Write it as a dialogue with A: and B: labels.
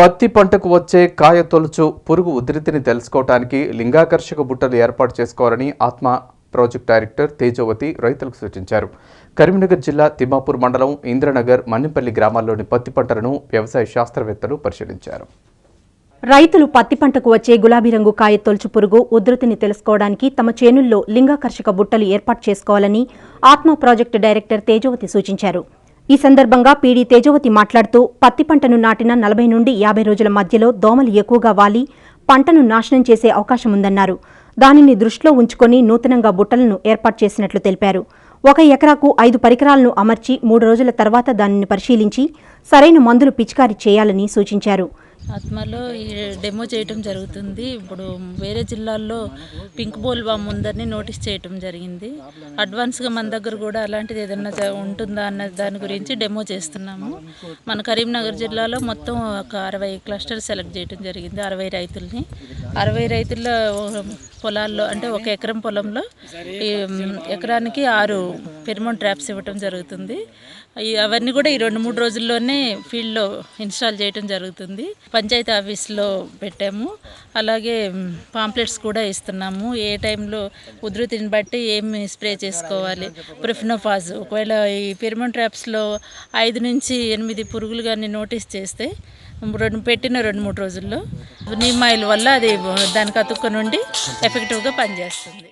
A: పత్తి పంటకు వచ్చే కాయ తొలుచు పురుగు ఉధృతిని తెలుసుకోవటానికి లింగాకర్షక బుట్టలు ఏర్పాటు చేసుకోవాలని ఆత్మ ప్రాజెక్ట్ డైరెక్టర్ తేజవతి రైతులకు సూచించారు. కరీంనగర్ జిల్లా తిమ్మాపూర్ మండలం ఇంద్రనగర్ మన్నిపల్లి గ్రామాల్లోని పత్తి పంటలను వ్యవసాయ శాస్త్రవేత్తలు పరిశీలించారు.
B: రైతులు పత్తి పంటకు వచ్చే గులాబీ రంగు కాయ తొలుచు పురుగు ఉధృతిని తెలుసుకోవడానికి తమ చేనుల్లో లింగాకర్షక బుట్టలు ఏర్పాటు చేసుకోవాలని ఆత్మ ప్రాజెక్టు డైరెక్టర్ తేజవతి సూచించారు. ఈ సందర్భంగా పీడీ తేజవతి మాట్లాడుతూ పత్తి పంటను నాటిన నలభై నుండి యాభై రోజుల మధ్యలో దోమలు ఎక్కువగా వాలి పంటను నాశనం చేసే అవకాశం ఉందన్నారు. దానిని దృష్టిలో ఉంచుకొని నూతనంగా బుట్టలను ఏర్పాటు చేసినట్లు తెలిపారు. ఒక ఎకరాకు ఐదు పరికరాలను అమర్చి మూడు రోజుల తర్వాత దానిని పరిశీలించి సరైన మందులు పిచికారీ చేయాలని సూచించారు.
C: ఆత్మలో ఈ డెమో చేయటం జరుగుతుంది. ఇప్పుడు వేరే జిల్లాల్లో పింక్ బోల్ బామ్ ఉందని నోటీస్ చేయటం జరిగింది. అడ్వాన్స్గా మన దగ్గర కూడా అలాంటిది ఏదన్నా ఉంటుందా అన్న దాని గురించి డెమో చేస్తున్నాము. మన కరీంనగర్ జిల్లాలో మొత్తం ఒక అరవై క్లస్టర్ సెలెక్ట్ చేయటం జరిగింది అరవై రైతుల్ని. అరవై రైతుల పొలాల్లో అంటే ఒక ఎకరం పొలంలో ఈ ఎకరానికి ఆరు పెరిమోన్ ట్రాప్స్ ఇవ్వటం జరుగుతుంది. అవన్నీ కూడా ఈ రెండు మూడు రోజుల్లోనే ఫీల్డ్లో ఇన్స్టాల్ చేయటం జరుగుతుంది. పంచాయతీ ఆఫీస్లో పెట్టాము. అలాగే పాంప్లెట్స్ కూడా ఇస్తున్నాము. ఏ టైంలో ఉధృతిని బట్టి ఏమి స్ప్రే చేసుకోవాలి? ప్రిఫినోఫాజ్. ఒకవేళ ఈ పెరిమోన్ ట్రాప్స్లో ఐదు నుంచి ఎనిమిది పురుగులు కానీ నోటీస్ చేస్తే రెండు పెట్టిన రెండు మూడు రోజుల్లో నీమ్ ఆయిల్ వల్ల అది దానికి అతుక్క నుండి ఎఫెక్టివ్గా పనిచేస్తుంది.